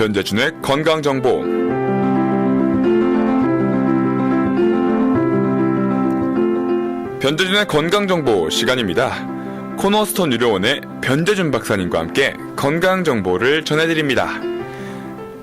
변재준의 건강 정보. 변재준의 건강 정보 시간입니다. 코너스톤 유료원의 변재준 박사님과 함께 건강 정보를 전해드립니다.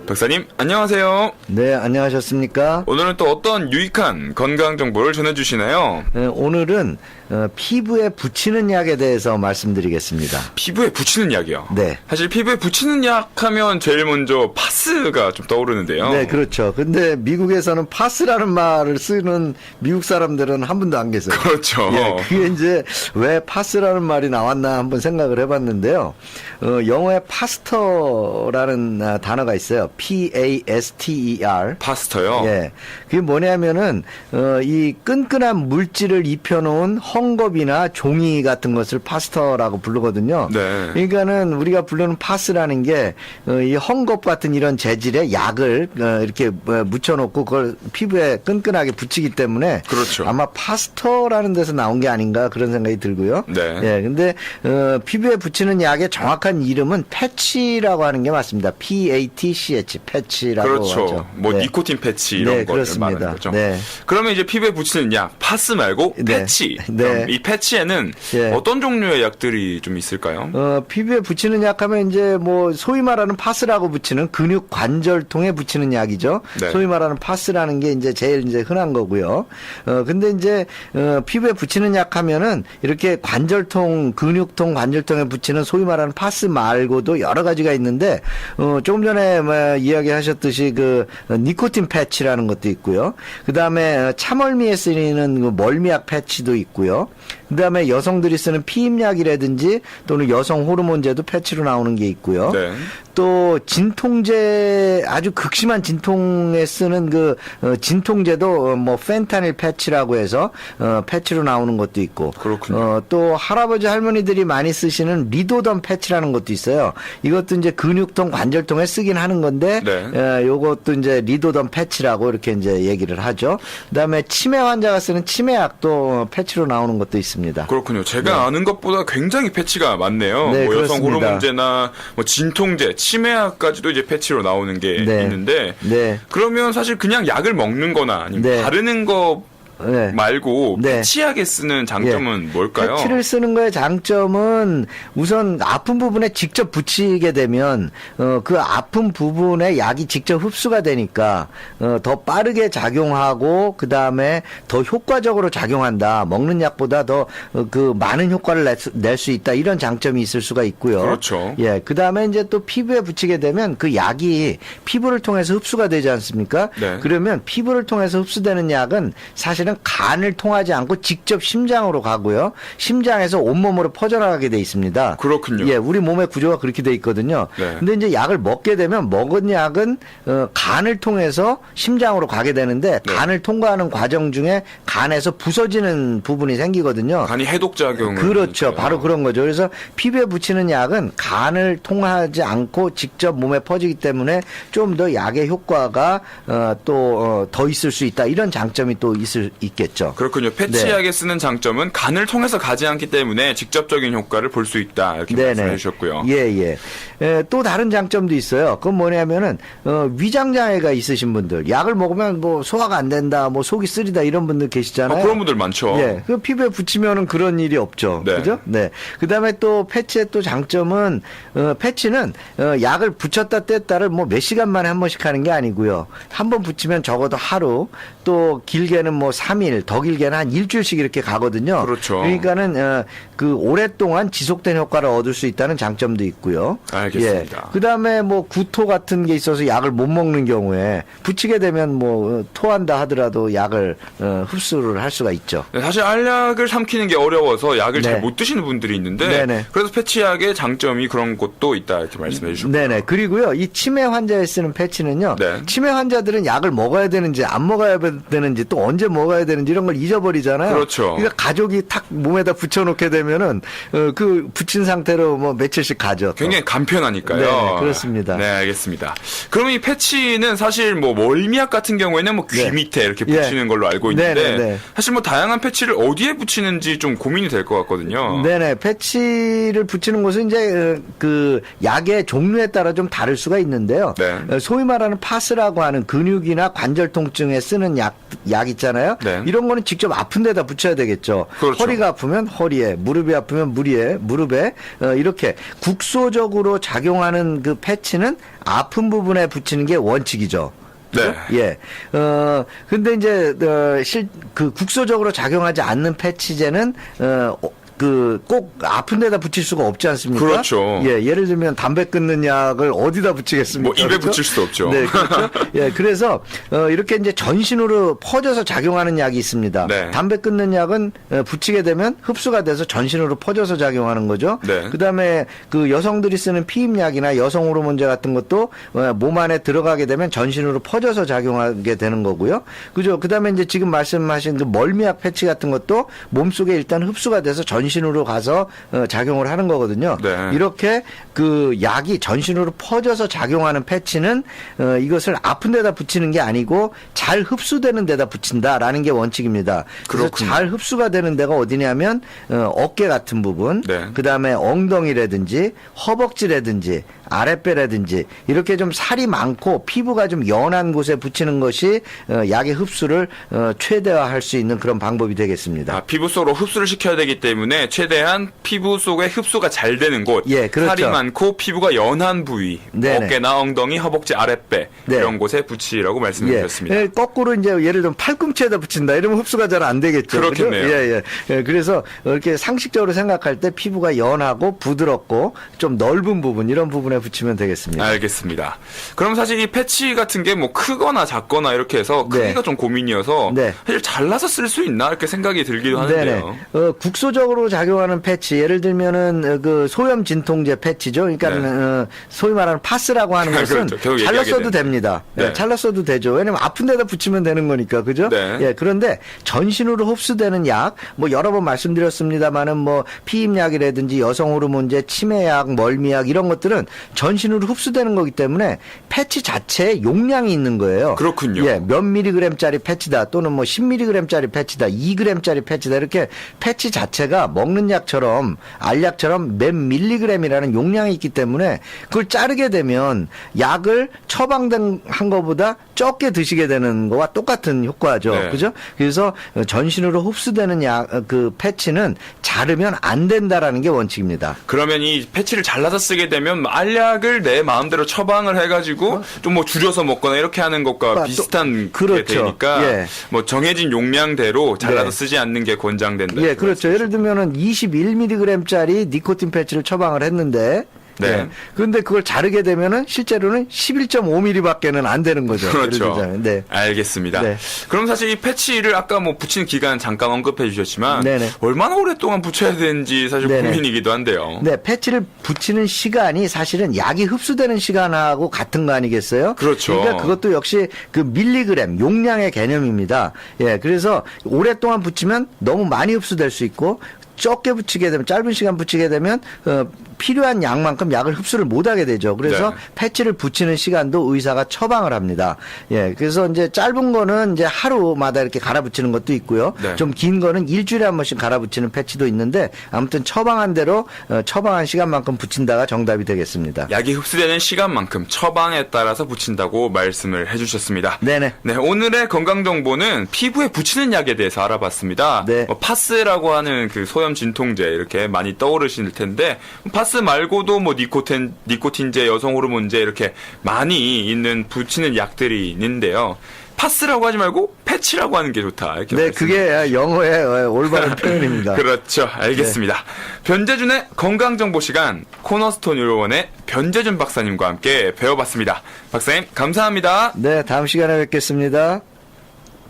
박사님 안녕하세요. 네, 안녕하셨습니까? 오늘은 또 어떤 유익한 건강 정보를 전해주시나요? 네, 오늘은 어, 피부에 붙이는 약에 대해서 말씀드리겠습니다. 피부에 붙이는 약이요. 네. 사실 피부에 붙이는 약 하면 제일 먼저 파스가 좀 떠오르는데요. 네, 그렇죠. 근데 미국에서는 파스라는 말을 쓰는 미국 사람들은 한 분도 안 계세요. 그렇죠. 예, 그게 이제 왜 파스라는 말이 나왔나 한번 생각을 해봤는데요. 어, 영어에 파스터라는 아, 단어가 있어요. P-A-S-T-E-R. 파스터요. 예. 그게 뭐냐면은, 어, 이 끈끈한 물질을 입혀놓은 헝겊이나 종이 같은 것을 파스터라고 부르거든요. 네. 그러니까는 우리가 부르는 파스라는 게, 어, 이 헝겊 같은 이런 재질의 약을, 어, 이렇게 어, 묻혀놓고 그걸 피부에 끈끈하게 붙이기 때문에. 그렇죠. 아마 파스터라는 데서 나온 게 아닌가 그런 생각이 들고요. 네. 예. 근데, 어, 피부에 붙이는 약의 정확한 이름은 패치라고 하는 게 맞습니다. P-A-T-C-H, 패치라고 그렇죠. 하죠. 뭐 네. 니코틴 패치 이런 네, 거를 그렇습니다. 거죠. 네. 그러면 이제 피부에 붙이는 약 파스 말고 네. 패치. 네. 그럼 이 패치에는 예. 어떤 종류의 약들이 좀 있을까요? 어, 피부에 붙이는 약 하면 이제 뭐 소위 말하는 파스라고 붙이는 근육 관절통에 붙이는 약이죠. 네. 소위 말하는 파스라는 게 이제 제일 이제 흔한 거고요. 어, 근데 이제 어, 피부에 붙이는 약 하면은 이렇게 관절통, 근육통, 관절통에 붙이는 소위 말하는 파스 말고도 여러 가지가 있는데 어, 조금 전에 뭐 이야기하셨듯이 그 어, 니코틴 패치라는 것도 있고요. 그다음에 참얼미에 쓰이는 그 멀미약 패치도 있고요. 그다음에 여성들이 쓰는 피임약이라든지 또는 여성 호르몬제도 패치로 나오는 게 있고요. 네. 또 진통제 아주 극심한 진통에 쓰는 그 어, 진통제도 어, 뭐 펜타닐 패치라고 해서 어, 패치로 나오는 것도 있고 그렇군요. 어, 또 할아버지 할머니들이 많이 쓰시는 리도덤 패치라는 것도 있어요. 이것도 이제 근육통 관절통에 쓰긴 하는 건데 네. 에, 요것도 이제 리도덤 패치라고 이렇게 이제 얘기를 하죠. 그다음에 치매 환자가 쓰는 치매약도 패치로 나오는 것도 있습니다. 그렇군요. 제가 아는 것보다 굉장히 패치가 많네요. 네, 뭐 여성 그렇습니다. 호르몬제나 뭐 진통제, 치매약까지도 이제 패치로 나오는 게 네. 있는데 네. 그러면 사실 그냥 약을 먹는 거나 아니면 네. 바르는 거 네. 말고 네. 패치약에 쓰는 장점은 뭘까요? 패치를 쓰는 거의 장점은 우선 아픈 부분에 직접 붙이게 되면 어, 그 아픈 부분에 약이 직접 흡수가 되니까 어, 더 빠르게 작용하고 그 다음에 더 효과적으로 작용한다. 먹는 약보다 더그 많은 효과를 낼수 있다. 이런 장점이 있을 수가 있고요. 그렇죠. 예, 그 다음에 이제 또 피부에 붙이게 되면 그 약이 피부를 통해서 흡수가 되지 않습니까? 네. 그러면 피부를 통해서 흡수되는 약은 사실 은 간을 통하지 않고 직접 심장으로 가고요. 심장에서 온몸으로 퍼져나가게 돼 있습니다. 그렇군요. 예, 우리 몸의 구조가 그렇게 돼 있거든요. 네. 근데 이제 약을 먹게 되면 먹은 약은 어, 간을 통해서 심장으로 가게 되는데 네. 간을 통과하는 과정 중에 간에서 부서지는 부분이 생기거든요. 간이 해독 작용을 그렇죠. 하니까요. 바로 그런 거죠. 그래서 피부에 붙이는 약은 간을 통하지 않고 직접 몸에 퍼지기 때문에 좀 더 약의 효과가 어, 또더 있을 수 있다. 이런 장점이 또 있을 있겠죠. 그렇군요. 패치약에 쓰는 장점은 간을 통해서 가지 않기 때문에 직접적인 효과를 볼 수 있다 이렇게 말씀해 주셨고요. 예, 예. 에, 또 다른 장점도 있어요. 그건 뭐냐면은 어, 위장 장애가 있으신 분들, 약을 먹으면 뭐 소화가 안 된다, 뭐 속이 쓰리다 이런 분들 계시잖아요. 아, 그런 분들 많죠. 예, 그 피부에 붙이면은 그런 일이 없죠. 네. 그죠? 네. 그 다음에 또 패치의 또 장점은, 어, 패치는, 어, 약을 붙였다 뗐다를 뭐 몇 시간 만에 한 번씩 하는 게 아니고요. 한 번 붙이면 적어도 하루, 또 길게는 뭐 3일, 더 길게는 한 일주일씩 이렇게 가거든요. 그렇죠. 그러니까는, 어, 그 오랫동안 지속된 효과를 얻을 수 있다는 장점도 있고요. 알겠습니다. 예. 그 다음에 뭐 구토 같은 게 있어서 약을 못 먹는 경우에 붙이게 되면 뭐 어, 토한다 하더라도 약을 어, 흡수를 할 수가 있죠. 네, 사실 알약을 삼키는 게 어려워서 약을 네. 잘못 드시는 분들이 있는데 네네. 그래서 패치약의 장점이 그런 것도 있다 이렇게 말씀해 주셨고 네네. 그리고요, 이 치매 환자에 쓰는 패치는요, 네. 치매 환자들은 약을 먹어야 되는지 안 먹어야 되는지 또 언제 먹어야 붙여놔야 되는지 이런 걸 잊어버리잖아요. 그렇죠. 그러니까 가족이 탁 몸에다 붙여놓게 되면은 어, 그 붙인 상태로 뭐 며칠씩 가죠. 또. 굉장히 간편하니까요. 네, 그렇습니다. 네, 알겠습니다. 그럼 이 패치는 사실 뭐 멀미약 같은 경우에는 뭐 귀 네. 밑에 이렇게 예. 붙이는 걸로 알고 네, 있는데 네, 네. 사실 뭐 다양한 패치를 어디에 붙이는지 좀 고민이 될 것 같거든요. 네네 패치를 붙이는 곳은 이제 어, 그 약의 종류에 따라 좀 다를 수가 있는데요. 네. 어, 소위 말하는 파스라고 하는 근육이나 관절 통증에 쓰는 약, 약 있잖아요. 네. 이런 거는 직접 아픈 데다 붙여야 되겠죠. 그렇죠. 허리가 아프면 허리에, 무릎이 아프면 무리에, 무릎에 어, 이렇게 국소적으로 작용하는 그 패치는 아픈 부분에 붙이는 게 원칙이죠. 네. 예. 어, 근데 이제, 어, 실, 그 국소적으로 작용하지 않는 패치제는, 어, 그, 꼭 아픈 데다 붙일 수가 없지 않습니까? 그렇죠. 예, 예를 들면 담배 끊는 약을 어디다 붙이겠습니까? 뭐 입에 그렇죠? 붙일 수도 없죠. 네, 그렇죠. 예, 그래서, 어, 이렇게 이제 전신으로 퍼져서 작용하는 약이 있습니다. 네. 담배 끊는 약은 어, 붙이게 되면 흡수가 돼서 전신으로 퍼져서 작용하는 거죠. 네. 그다음에 그 여성들이 쓰는 피임약이나 여성 호르몬제 같은 것도 어, 몸 안에 들어가게 되면 전신으로 퍼져서 작용하게 되는 거고요. 그죠? 그다음에 이제 지금 말씀하신 그 멀미약 패치 같은 것도 몸 속에 일단 흡수가 돼서 전 신으로 가서 어, 작용을 하는 거거든요. 네. 이렇게 그 약이 전신으로 퍼져서 작용하는 패치는 어, 이것을 아픈 데다 붙이는 게 아니고 잘 흡수되는 데다 붙인다라는 게 원칙입니다. 그래서 그렇군요. 잘 흡수가 되는 데가 어디냐면 어, 어깨 같은 부분, 네. 그 다음에 엉덩이라든지 허벅지라든지 아랫배라든지 이렇게 좀 살이 많고 피부가 좀 연한 곳에 붙이는 것이 어, 약의 흡수를 어, 최대화할 수 있는 그런 방법이 되겠습니다. 아, 피부 속으로 흡수를 시켜야 되기 때문에 최대한 피부 속에 흡수가 잘 되는 곳, 예, 그렇죠. 살이 많고 피부가 연한 부위, 네네. 어깨나 엉덩이, 허벅지, 아랫배 네. 이런 곳에 붙이라고 말씀해 예. 예, 거꾸로 이제 예를 들면 팔꿈치에다 붙인다 이러면 흡수가 잘 안 되겠죠. 그렇겠네요. 예, 예. 예, 그래서 이렇게 상식적으로 생각할 때 피부가 연하고 부드럽고 좀 넓은 부분 이런 부분에 붙이면 되겠습니다. 알겠습니다. 그럼 사실 이 패치 같은 게 뭐 크거나 작거나 이렇게 해서 네. 크기가 좀 고민이어서 네. 사실 잘라서 쓸 수 있나 이렇게 생각이 들기도 하는데요. 어, 국소적으로 작용하는 패치, 예를 들면은 어, 그 소염 진통제 패치죠. 그러니까 네. 어, 소위 말하는 파스라고 하는 것은 그렇죠. 잘라 써도. 됩니다. 네. 예, 잘라 써도 되죠. 왜냐면 아픈 데다 붙이면 되는 거니까, 그죠? 네. 예, 그런데 전신으로 흡수되는 약, 뭐 여러 번 말씀드렸습니다만은 뭐 피임약이라든지 여성 호르몬제, 치매약, 멀미약 이런 것들은 전신으로 흡수되는 거기 때문에 패치 자체에 용량이 있는 거예요. 그렇군요. 예, 몇 미리그램짜리 패치다 또는 뭐 10미리그램짜리 패치다 2g짜리 패치다 이렇게 패치 자체가 먹는 약처럼 알약처럼 몇 밀리그램이라는 용량이 있기 때문에 그걸 자르게 되면 약을 처방된 한 거보다 적게 드시게 되는 거와 똑같은 효과죠. 네. 그죠? 그래서 전신으로 흡수되는 약 그 패치는 자르면 안 된다라는 게 원칙입니다. 그러면 이 패치를 잘라서 쓰게 되면 뭐 알약 을 내 마음대로 처방을 해가지고 좀 뭐 줄여서 먹거나 이렇게 하는 것과 아, 또- 비슷한 게 그렇죠. 되니까 예. 뭐 정해진 용량대로 잘라서 네. 쓰지 않는 게 권장된다. 예, 그렇죠. 예를 들면은 21mg짜리 니코틴 패치를 처방을 했는데 네. 예. 그런데 그걸 자르게 되면은 실제로는 11.5mm밖에는 안 되는 거죠. 그렇죠. 네. 알겠습니다. 네. 그럼 사실 이 패치를 아까 뭐 붙이는 기간 잠깐 언급해 주셨지만 네네. 얼마나 오랫동안 붙여야 되는지 사실 네네. 고민이기도 한데요. 네, 패치를 붙이는 시간이 사실은 약이 흡수되는 시간하고 같은 거 아니겠어요? 그렇죠. 그러니까 그것도 역시 그 밀리그램 용량의 개념입니다. 예, 그래서 오랫동안 붙이면 너무 많이 흡수될 수 있고 적게 붙이게 되면 짧은 시간 붙이게 되면 어, 필요한 양만큼 약을 흡수를 못하게 되죠. 그래서 네. 패치를 붙이는 시간도 의사가 처방을 합니다. 예, 그래서 이제 짧은 거는 이제 하루마다 이렇게 갈아붙이는 것도 있고요. 네. 좀긴 거는 일주일에 한 번씩 갈아붙이는 패치도 있는데 아무튼 처방한 대로 어, 처방한 시간만큼 붙인다가 정답이 되겠습니다. 약이 흡수되는 시간만큼 처방에 따라서 붙인다고 말씀을 해주셨습니다. 네네. 네, 오늘의 건강 정보는 피부에 붙이는 약에 대해서 알아봤습니다. 네. 뭐 파스라고 하는 그 소염 진통제 이렇게 많이 떠오르실 텐데 파스 말고도 뭐 니코틴 니코틴제, 여성 호르몬제 이렇게 많이 있는 붙이는 약들이 있는데요. 파스라고 하지 말고 패치라고 하는 게 좋다. 이렇게 네, 그게 영어의 어, 올바른 표현입니다. 그렇죠. 알겠습니다. 변재준의 건강정보 시간 코너스톤 의료원의 변재준 박사님과 함께 배워봤습니다. 박사님 감사합니다. 네, 다음 시간에 뵙겠습니다.